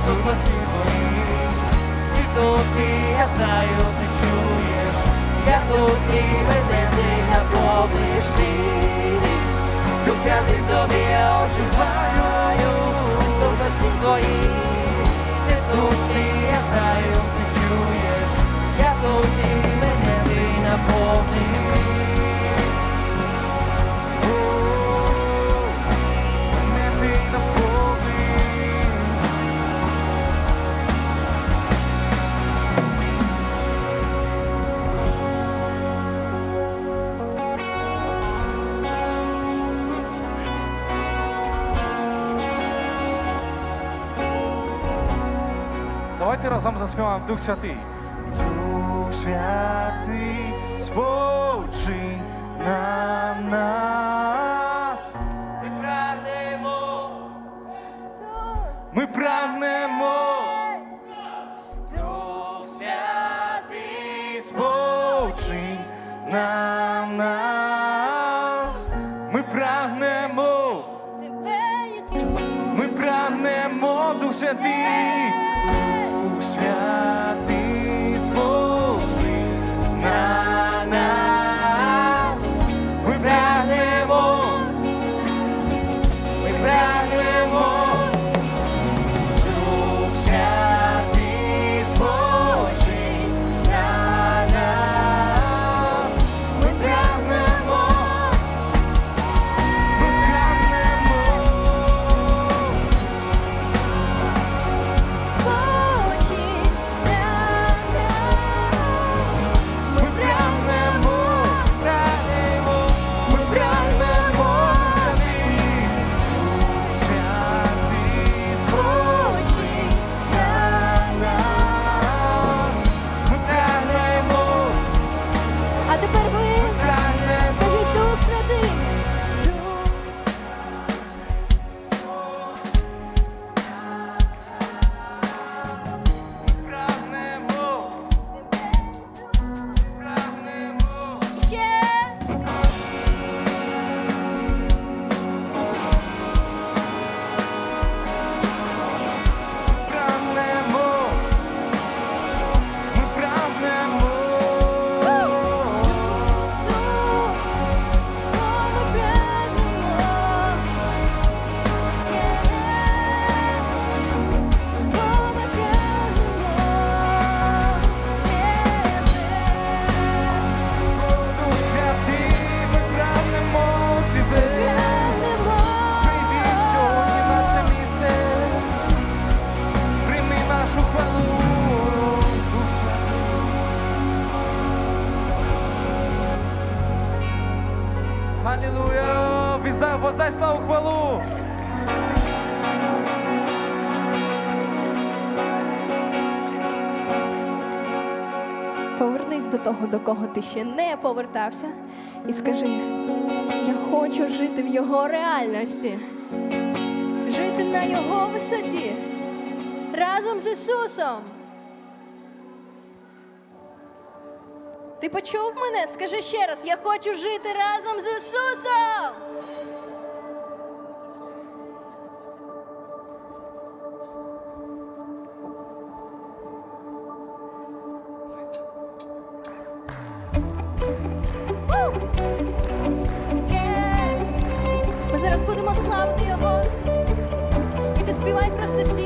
і судності твої. Ти тут, і я знаю, ти чуєш, я тут і мене ти наповниш прийди. Дух Святий, в тобі я оживаю, і судності твої. Ти тут, і я знаю, ти чуєш, я тут і мене ти наповниш. Давайте разом заспіваємо Дух Святий. Дух Святий, спочинь на нас. Ми прагнемо, ми прагнемо. Дух Святий, спочинь на нас. Ми прагнемо, Тебе, ми прагнемо, Дух Святий. Дух Святий, Алілуя! Віздай, воздай славу хвалу! Повернись до того, до кого ти ще не повертався, і скажи: Я хочу жити в його реальності, жити на його висоті разом з Ісусом. Ти почув мене? Скажи ще раз, я хочу жити разом з Ісусом. Ми зараз будемо славити Його. І ти співай просто ці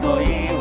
жити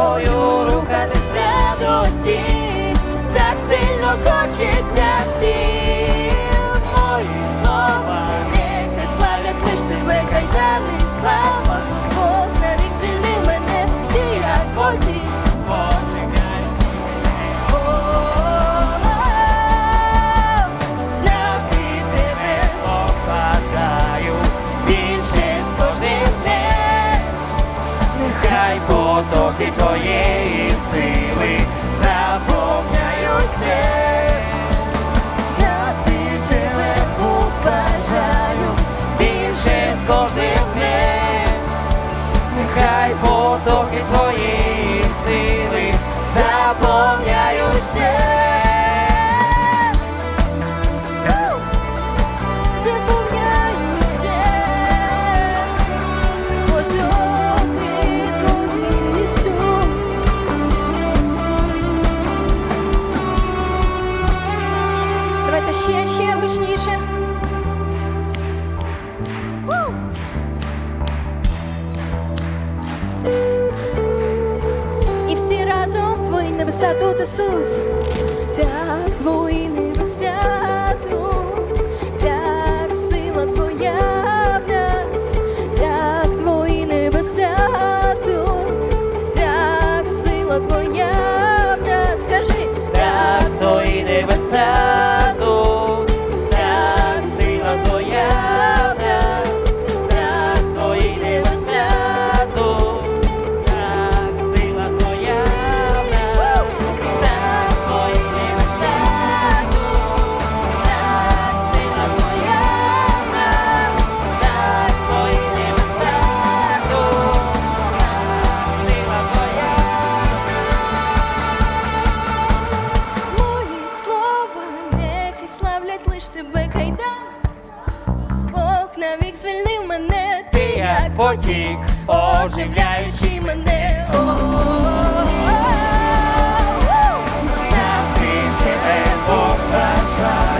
тобою рухатись в радості. Так сильно хочеться всім мої слова. Нехай славлять лиш тебе, кайдани слава. Бог навік звільнив мене, ти як потік. Потоки твоєї сили заповняються. все. знати тебе бажаю більше з кожним днем, нехай потоки твоєї сили заповняють твої небеса тут, Ісус. Так, твої небеса тут, так сила твоя в нас, так твої небеса тут, так сила твоя в нас. Скажи, Так твої небеса потік, оживляючи мене. Знати тебе побажаю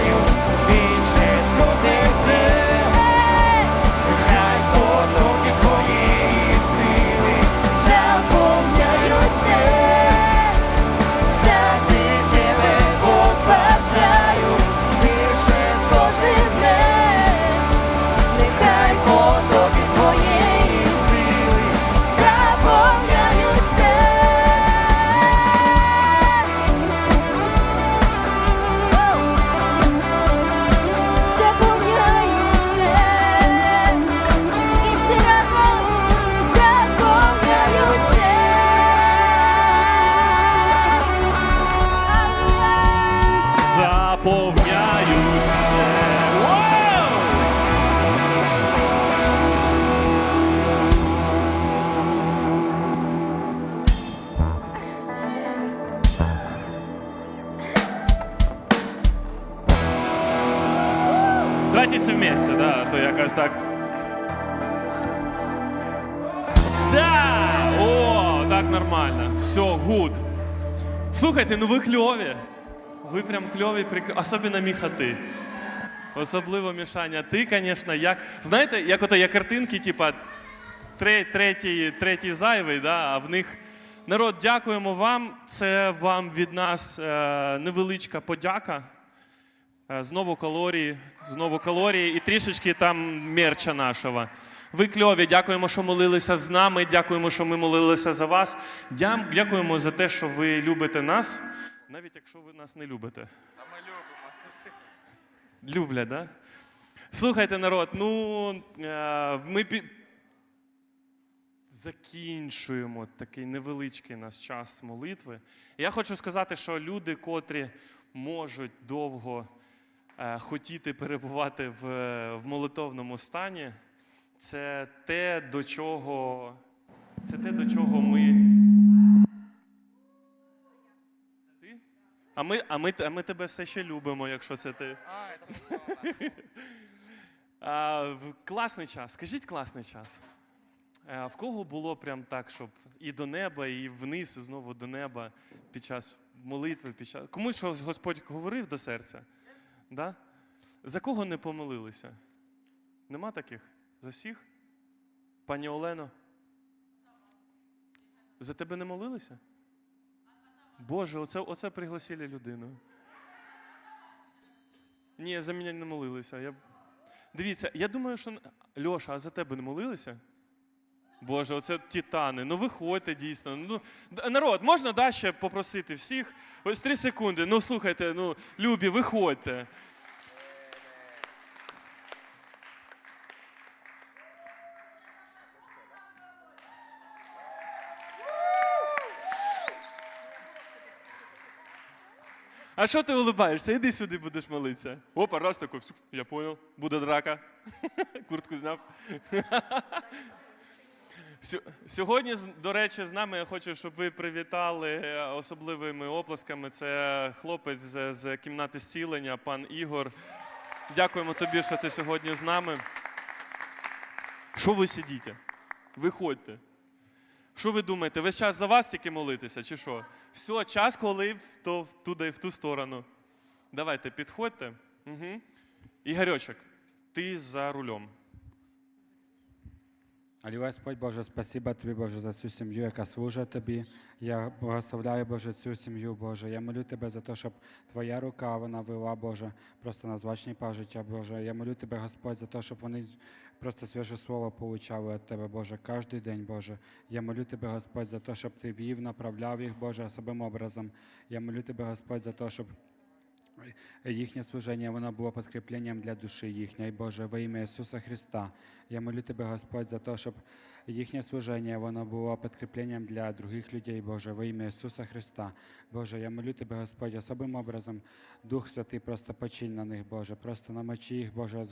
якось так. Да! О, так нормально. Все, гуд. Слухайте, ну ви кльові. Ви прям кльові, прик... особливо Міха ти. Особливо Мішаня. Ти, звісно, як. Знаєте, як ото є картинки, типа третій, третій зайвий, да, а в них. Народ, дякуємо вам. Це вам від нас е, невеличка подяка. Е, Знову калорії, знову калорії і трішечки там мерча нашого. Ви кльові, дякуємо, що молилися з нами. Дякуємо, що ми молилися за вас. Дякуємо за те, що ви любите нас, навіть якщо ви нас не любите. А ми любимо. Люблять, да? Слухайте, народ, ну е, ми пі- закінчуємо такий невеличкий наш час молитви. Я хочу сказати, що люди, котрі можуть довго хотіти перебувати в, в молитовному стані, це те, до чого, це те, до чого ми. А ми, а, ми, а ми тебе все ще любимо, якщо це ти. А, класний час. Скажіть класний час. А в кого було прям так, щоб і до неба, і вниз, і знову до неба під час молитви, під час. Комусь Господь говорив до серця? Да? За кого не помолилися? Нема таких? За всіх? Пані Олено? За тебе не молилися? Боже, оце, оце пригласили людину. Ні, за мене не молилися. Я... Дивіться, я думаю, що. Льоша, а за тебе не молилися? Боже, оце титани. Ну виходьте дійсно. Ну, народ, можна да, ще попросити всіх? Ось три секунди. Ну слухайте, ну, любі, виходьте. А що ти улибаєшся? Іди сюди будеш молитися. Опа, раз такой, я понял, буде драка. Куртку зняв. Сьо- Сьогодні, до речі, з нами я хочу, щоб ви привітали е, особливими оплесками. Це хлопець з, з кімнати зцілення, пан Ігор. Дякуємо тобі, що ти сьогодні з нами. Що ви сидіте? Виходьте. Що ви думаєте? Весь час за вас тільки молитися, чи що? Все, час, коли то, туди, в ту сторону. Давайте, підходьте. Угу. Ігорьочок, ти за рулем. Але Господь Боже, спасибо тобі, Боже, за цю сім'ю, яка служить тобі. Я благословляю, Боже, цю сім'ю, Боже. Я молю тебе за те, щоб твоя рука вона вела, Боже, просто на звачні життя, Боже. Я молю тебе, Господь, за те, щоб вони просто свіже слово получали від тебе, Боже, кожен день, Боже. Я молю тебе, Господь, за те, щоб ти вів, направляв їх, Боже, особим образом. Я молю тебе, Господь, за те, щоб їхнє служення воно було підкріпленням для душі їхньої, Боже, во ім'я Ісуса Христа. Я молю Тебе, Господь, за те, щоб їхнє служення воно було підкріпленням для других людей, Боже, во ім'я Ісуса Христа. Боже, я молю Тебе, Господь, особим образом, Дух Святий, просто починь на них, Боже, просто намочи їх, Боже, від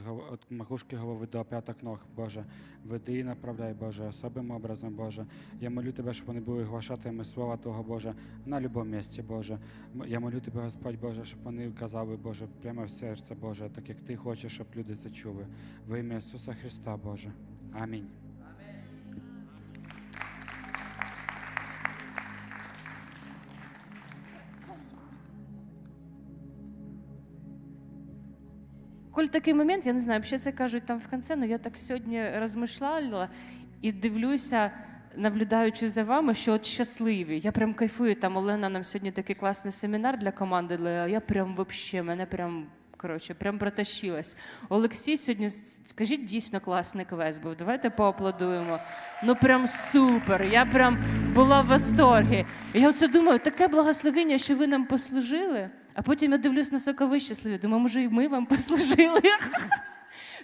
макушки голови до п'яток ног, Боже. Веди і направляй, Боже, особим образом, Боже. Я молю Тебе, щоб вони були глашатими Слова Твого, Боже, на будь-якому місці, Боже. Я молю Тебе, Господь Боже, щоб вони казали, Боже, прямо в серце, Боже, так як Ти хочеш, щоб люди це чули. Во ім'я Ісуса Христа, Боже. Амінь. Коль такий момент, я не знаю, ще це кажуть там в кінці, але я так сьогодні розмишляла і дивлюся, наблюдаючи за вами, що от щасливі. Я прям кайфую. Там Олена нам сьогодні такий класний семінар для команди. дала, Я прям вообще, мене прям. Коротше, прям протащилась. Олексій сьогодні, скажіть, дійсно класний квест був. Давайте поаплодуємо. Ну прям супер. Я прям була в восторгі. Я оце думаю, таке благословення, що ви нам послужили. А потім я дивлюсь на сокови щасливі. Думаю, може, і ми вам послужили.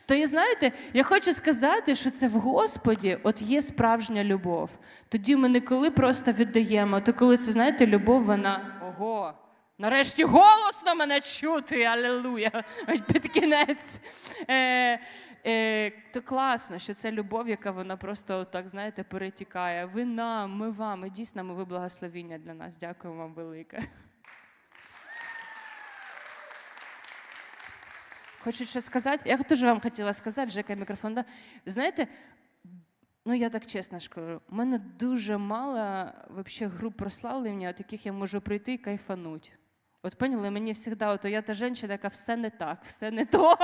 То і знаєте, я хочу сказати, що це в Господі от є справжня любов. Тоді ми не коли просто віддаємо, то коли це, знаєте, любов, вона ого. Нарешті голосно мене чути, алілуя, під кінець. Е, е, то класно, що це любов, яка вона просто так, знаєте, перетікає. Ви нам, ми вам, і дійсно ми ви благословіння для нас. Дякую вам велике. Хочуть щось сказати. Я теж вам хотіла сказати, Жека, мікрофон. Да? Знаєте, ну я так чесно скажу, в мене дуже мало вообще груп прославлення, от яких я можу прийти і кайфануть. От поняли, мені завжди, от я та жінка, яка все не так, все не то.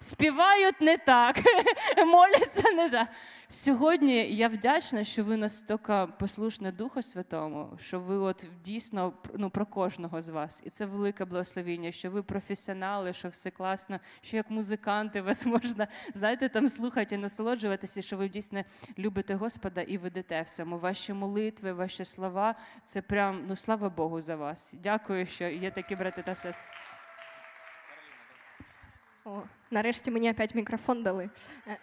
Співають не так, моляться не так. Сьогодні я вдячна, що ви настільки послушні Духу Святому, що ви от дійсно ну, про кожного з вас. І це велике благословіння, що ви професіонали, що все класно, що як музиканти вас можна, знаєте, там слухати і насолоджуватися, що ви дійсно любите Господа і ведете в цьому. Ваші молитви, ваші слова це прям ну слава Богу за вас. Дякую, що є такі брати та сестри. О, нарешті мені опять мікрофон дали. Е,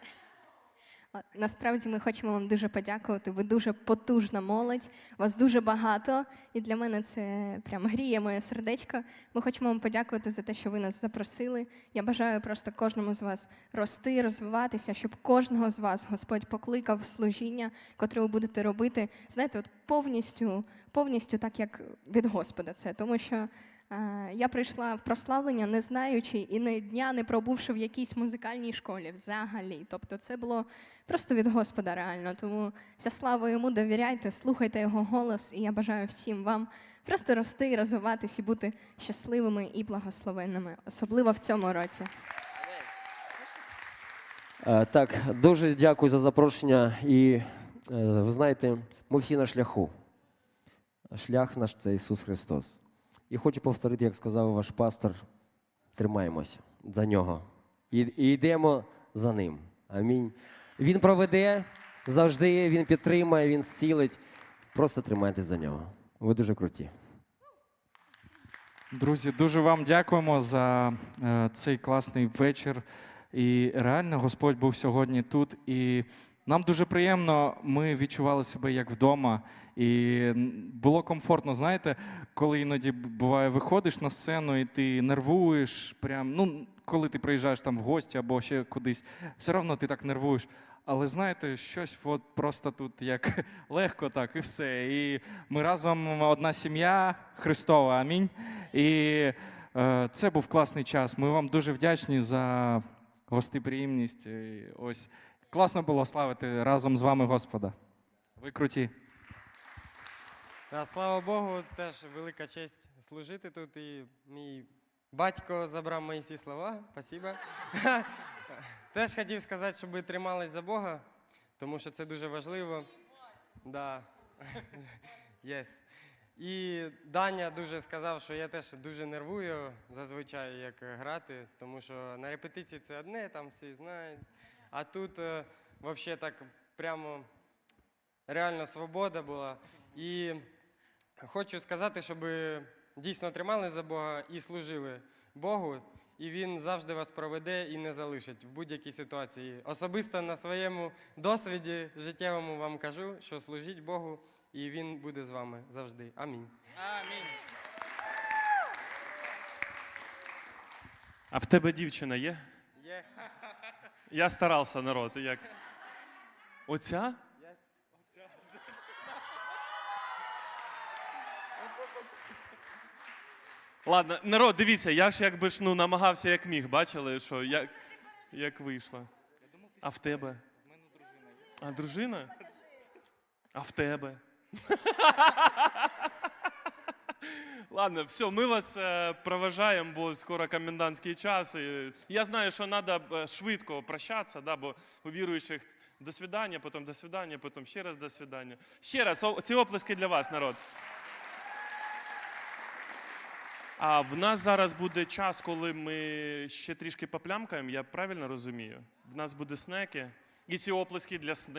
Насправді ми хочемо вам дуже подякувати. Ви дуже потужна молодь, вас дуже багато, і для мене це прям гріє моє сердечко. Ми хочемо вам подякувати за те, що ви нас запросили. Я бажаю просто кожному з вас рости, розвиватися, щоб кожного з вас Господь покликав служіння, котре ви будете робити. Знаєте, от повністю, повністю так, як від Господа це, тому що. Е, Я прийшла в прославлення, не знаючи і не дня не пробувши в якійсь музикальній школі взагалі. Тобто це було просто від Господа реально. Тому вся слава йому довіряйте, слухайте його голос, і я бажаю всім вам просто рости, розвиватись і бути щасливими і благословенними, особливо в цьому році. Е, Так, дуже дякую за запрошення. І е, ви знаєте, ми всі на шляху. Шлях наш це Ісус Христос. І хочу повторити, як сказав ваш пастор, тримаємося за нього. І, і йдемо за ним. Амінь. Він проведе завжди, він підтримає, він зцілить. Просто тримайтеся за нього. Ви дуже круті. Друзі, дуже вам дякуємо за е, цей класний вечір. І реально Господь був сьогодні тут. І нам дуже приємно, ми відчували себе як вдома. І було комфортно, знаєте, коли іноді буває, виходиш на сцену і ти нервуєш, прям, ну, коли ти приїжджаєш там в гості або ще кудись, все одно ти так нервуєш. Але знаєте, щось от просто тут як легко так і все. І ми разом одна сім'я Христова, амінь. І е, це був класний час. Ми вам дуже вдячні за гостеприємність. Ось класно було славити разом з вами Господа. Ви круті. Та, слава Богу, теж велика честь служити тут. І мій батько забрав мої всі слова. Спасибо. Теж хотів сказати, щоб ви тримались за Бога, тому що це дуже важливо. Да. Yes. І Даня дуже сказав, що я теж дуже нервую зазвичай, як грати, тому що на репетиції це одне, там всі знають. А тут взагалі так прямо реально свобода була. І хочу сказати, щоб дійсно тримали за Бога і служили Богу, і Він завжди вас проведе і не залишить в будь-якій ситуації. Особисто на своєму досвіді життєвому вам кажу, що служіть Богу, і Він буде з вами завжди. Амінь. А в тебе дівчина є? Є. Я старався, народ. Як? Оця? Ладно, народ, дивіться, я ж якби ж ну, намагався як міг, бачили, що як, як вийшло. А в тебе? А дружина? А в тебе? Ладно, все, ми вас е, проважаємо, бо скоро комендантський час. Я знаю, що треба швидко прощатися, да, бо у віруючих до свидання, потім до свидання, потім ще раз до свидання. Ще раз, ці оплески для вас, народ. А в нас зараз буде час, коли ми ще трішки поплямкаємо, я правильно розумію? В нас буде снеки. І ці оплески для сни.